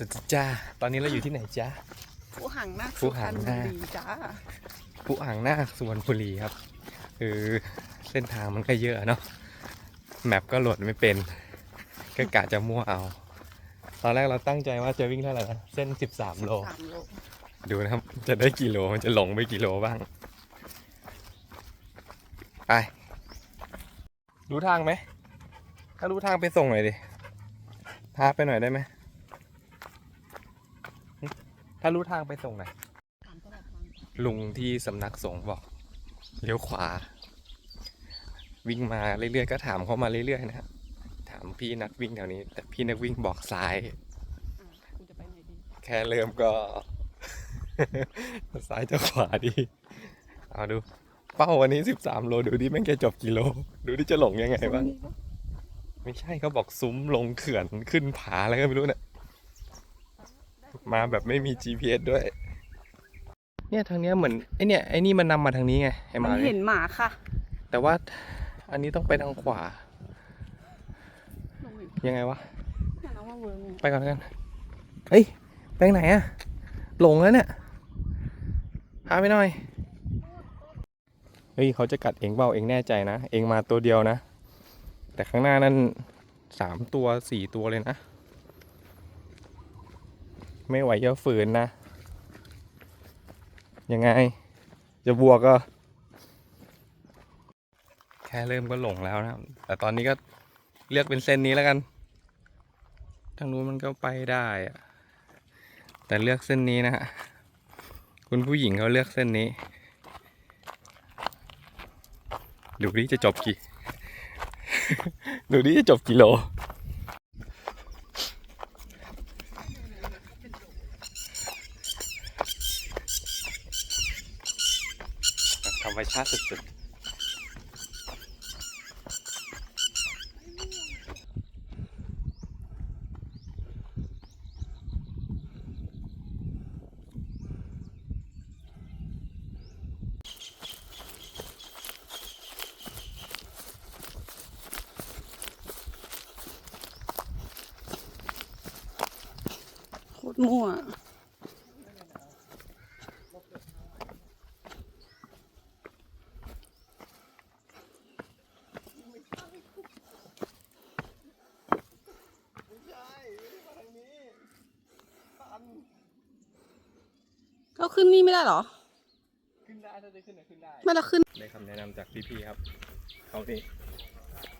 สวัสดีจ้า ตอนนี้เราอยู่ที่ไหนจ้าผู้หังนาคผู้หังนาคสุพรรณบุรีจ้าผู้อ่างนาคสุวรรณบุรีครับ คือเส้นทางมันก็เยอะเนาะ แมปก็โหลดไม่เป็น ก็กะจะมั่วเอา ตอนแรกเราตั้งใจว่าจะวิ่งเท่าไหร่นะ เส้น 13 โล สามโลดูนะครับ จะได้กี่โล มันจะหลงไปกี่โลบ้าง ไป รู้ทางไหม ถ้ารู้ทางไปส่งหน่อยดิ พาไปหน่อยได้ไหมหึ ถ้ารู้ทางไปส่งไหนลุงที่สำนักสงฆ์บอกเลี้ยวขวา วิ่งมาเรื่อยๆก็ถามเขามาเรื่อยๆนะถามพี่นักวิ่งแถวนี้ แต่พี่นักวิ่งบอกซ้ายแค่เริ่มก็ซ้ายจะขวาดีเอาดู เป้าวันนี้13โลดูดิแม่งจะจบกี่โล ดูดิจะหลงยังไงบ้างไม่ใช่เขาบอกซุ้มลงเขื่อนขึ้นผาอะไรก็ไม่รู้เนี่ย มาแบบไม่มี GPS ด้วย เนี่ยทางเนี้ยเหมือนไอเนี่ยไอนี่มันนำมาทางนี้ไงไอหมัมานเห็นหมาค่ะแต่ว่าอันนี้ต้องไปทางขวาลงอีกยังไงวะเนี่ยน้องว่าเวิร์กไปก่อนแล้วกันเฮ้ยไปทางไหนอะหลงแล้วเนี่ยพาไปหน่อย เฮ้ยเขาจะกัดเองเปล่าเองแน่ใจนะ เองมาตัวเดียวนะ แต่ข้างหน้านั่นสามตัวสี่ตัวเลยนะ ไม่ไหวจะฝืนนะ ยังไง จะบวกก็ แค่เริ่มก็หลงแล้วนะ แต่ตอนนี้ก็เลือกเป็นเส้นนี้แล้วกัน ทางนู้นมันก็ไปได้อะแต่เลือกเส้นนี้นะฮะ คุณผู้หญิงเขาเลือกเส้นนี้ดูดิจะจบกี่ ดูดิจะจบกี่โล ธรรมชาติสุดๆโคตรมั่ว ขึ้นนี่ไม่ได้เหรอ ขึ้นได้ถ้าจะขึ้นนะขึ้นได้ ไม่เราขึ้น ได้คำแนะนำจากพี่ๆครับ เขานี่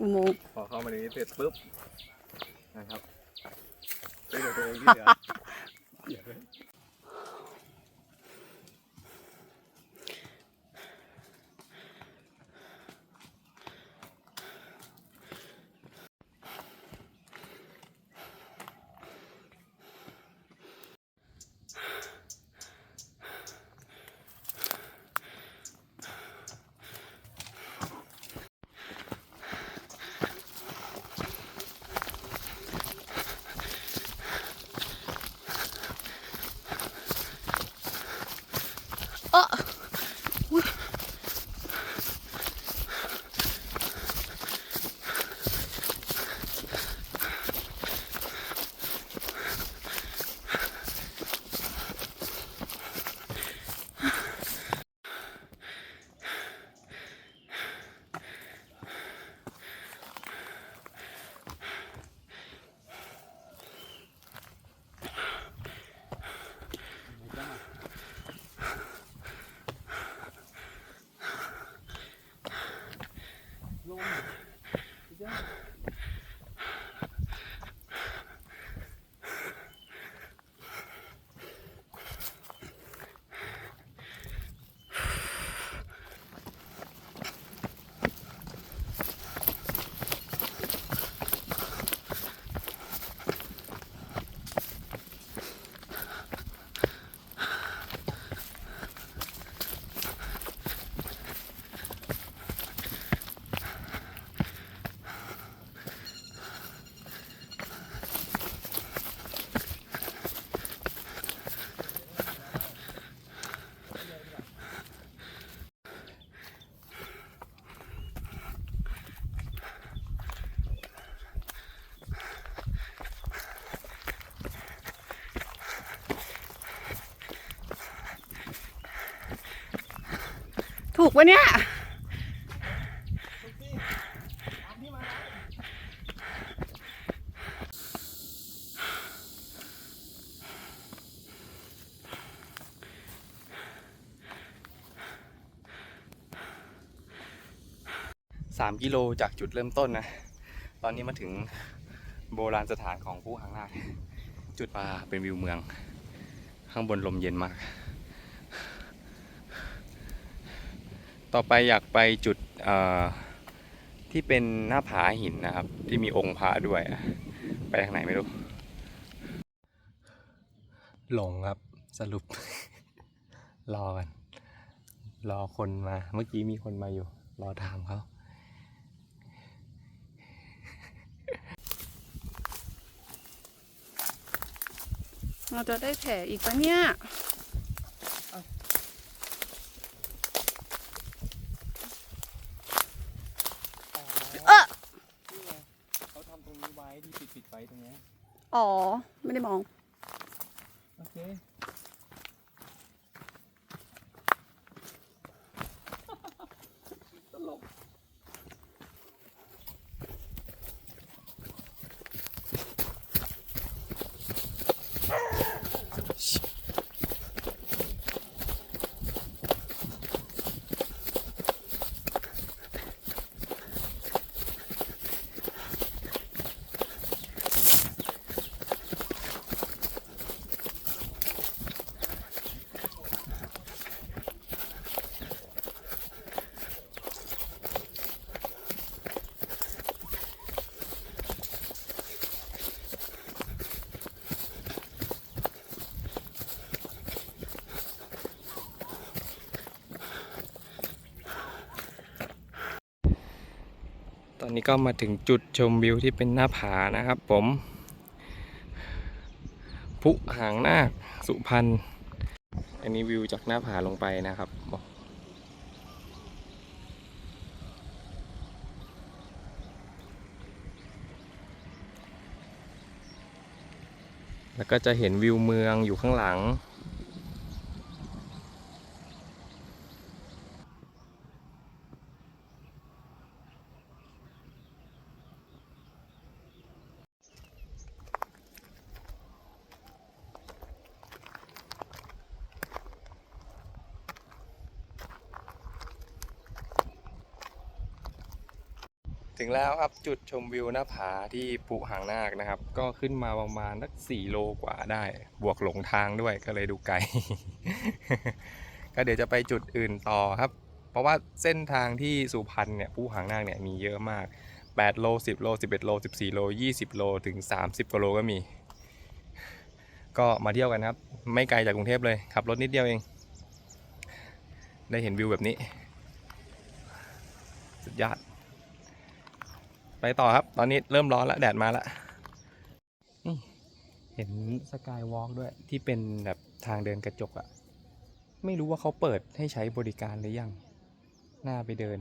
อุโมงค์พอเข้ามาในนี้เสร็จปุ๊บนะครับช่วยเหลือตัวเองที่เหลือ เดี๋ยวเลยถูกปะเนี่ยสามกิโลจากจุดเริ่มต้นนะ ตอนนี้มาถึงโบราณสถานของผู้หางนาคจุดมาเป็นวิวเมือง ข้างบนลมเย็นมาก ต่อไปอยากไปจุดเอ่อที่เป็นหน้าผาหินนะครับ ที่มีองค์พระด้วยอะไปทางไหนไม่รู้ หลงครับสรุป รอกัน รอคนมา เมื่อกี้มีคนมาอยู่ รอถามเขาเราจะได้แผลอีกปะเนี่ย เออ เขาทำตรงนี้ไว้ที่ปิดปิดไว้ตรงนี้ อ๋อ ไม่ได้มอง อนนี้ก็มาถึงจุดชมวิวที่เป็นหน้าผานะครับ ผมพุหางนาคสุพรรณอันนี้วิวจากหน้าผาลงไปนะครับแล้วก็จะเห็นวิวเมืองอยู่ข้างหลัง ถึงแล้วครับจุดชมวิวหน้าผาที่ปุหางนาคนะครับ ก็ขึ้นมาประมาณสักสี่โลกว่าได้ บวกหลงทางด้วยก็เลยดูไกล ก็เดี๋ยวจะไปจุดอื่นต่อครับ เพราะว่าเส้นทางที่สุพรรณเนี่ยผู้หางนาคเนี่ยมีเยอะมาก8โล10โล11โล14โล20โลถึง 30กว่าโลก็มี ก็มาเที่ยวกันครับ ไม่ไกลจากกรุงเทพเลยขับรถนิดเดียวเอง ได้เห็นวิวแบบนี้ สุดยอด ไปต่อครับ ตอนนี้เริ่มร้อนแล้วแดดมาแล้วเห็นสกายวอล์กด้วยที่เป็นแบบทางเดินกระจกอะไม่รู้ว่าเขาเปิดให้ใช้บริการหรือยัง น่าไปเดิน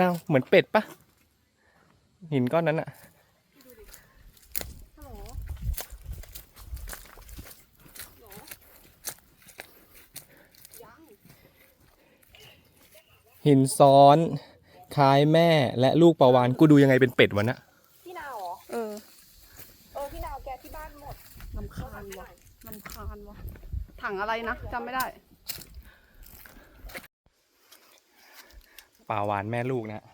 นาวเหมือนเป็ดปะหินก้อนนั้นอะฮัลโหลยังหินซ้อนคล้ายแม่และลูกปลาวานกูดูยังไงเป็นเป็ดวะนะพี่นาวเหรอเออ เออพี่นาวแกที่บ้านหมดลำคาญวะลำคาญวะถังอะไรนะจำไม่ได้ ปลาวานแม่ลูกนะ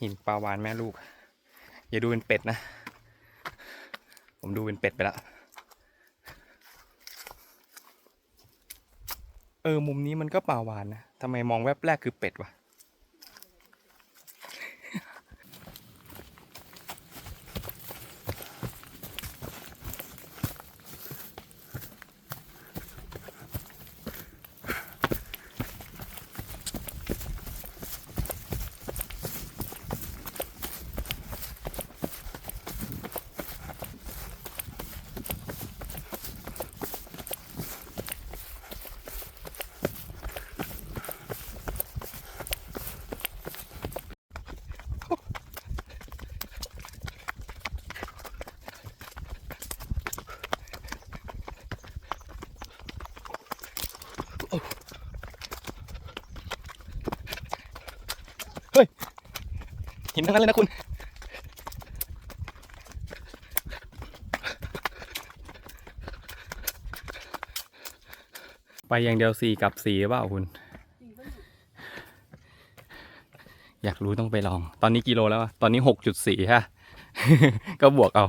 หินปลาวานแม่ลูก อย่าดูเป็นเป็ดนะ ผมดูเป็นเป็ดไปละเออมุมนี้มันก็ป่าวานนะทำไมมองแวบแรกคือเป็ดวะ หินทั้งนั้นเลยนะคุณไปอย่างเดียวสี่กับสี่หรือเปล่าคุณ อยากรู้ต้องไปลอง ตอนนี้กิโลแล้วอะตอนนี้หกจุดสี่ฮะ ก็บวกเอา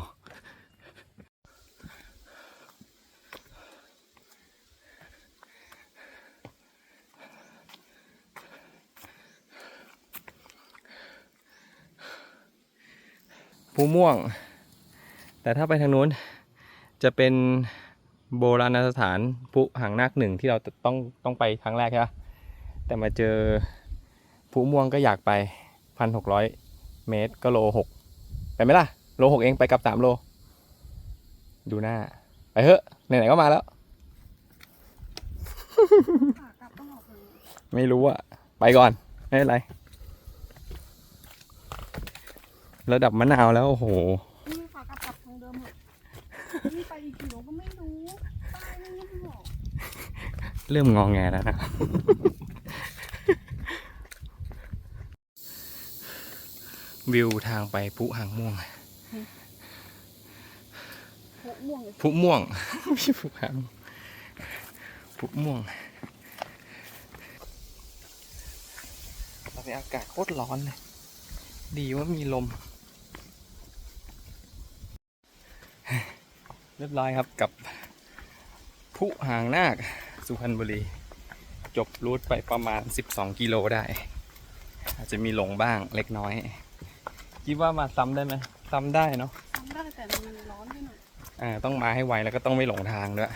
ภูม่วง แต่ถ้าไปทางนู้นจะเป็นโบราณสถานภูหางนาคหนึ่งที่เราต้องต้องไปครั้งแรกใช่ไหมแต่มาเจอภูม่วงก็อยากไปพันหกร้อยเมตรก็โลหกไปไหมล่ะ โลหกเองไปกับสามโล ดูหน้า ไปเถอะไหนๆก็มาแล้ว ไม่รู้อะไปก่อน ไม่เป็นไร ระดับมะนาวแล้วโอ้โหนี่ขากลับกลับทางเดิมเหอะนี่ไปอีกกี่โลก็ไม่รู้ตายไม่รู้หรอกเริ่มงองแงแล้วนะวิวทางไปพุหางม่วงหัวม่วงเลยพุม่วงไม่ใช่พุหางพุม่วงตอนนี้อากาศโคตรร้อนเลย ดีว่ามีลม เรียบร้อยครับกับพุหางนาคสุพรรณบุรี จบรูทไปประมาณ 12 กิโลได้ อาจจะมีหลงบ้างเล็กน้อย คิดว่ามาซ้ำได้ไหมซ้ำได้เนาะทำได้แต่มันร้อนไปหน่อยอ่าต้องมาให้ไวแล้วก็ต้องไม่หลงทางด้วย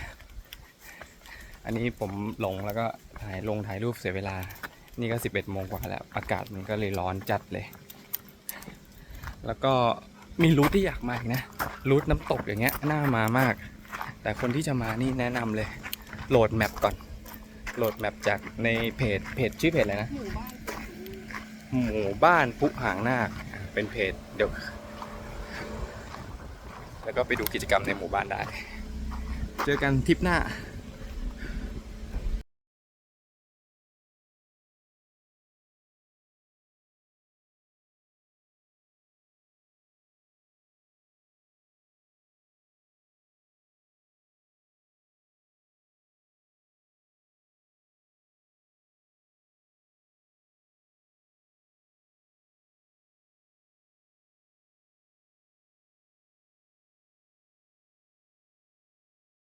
อันนี้ผมหลงแล้วก็ถ่ายลงถ่ายรูปเสียเวลา นี่ก็ 11โมงกว่าแล้ว อากาศมันก็เลยร้อนจัดเลย แล้วก็ มีรูทที่อยากมาอีกนะรูทน้ำตกอย่างเงี้ยน่ามามาก แต่คนที่จะมานี่แนะนำเลย โหลดแมปก่อน โหลดแมปจากในเพจเพจชื่อเพจอะไรนะหมู่บ้านพุหมู่บ้านพุหางนาคเป็นเพจเดี๋ยวแล้วก็ไปดูกิจกรรมในหมู่บ้านได้ เจอกันทริปหน้า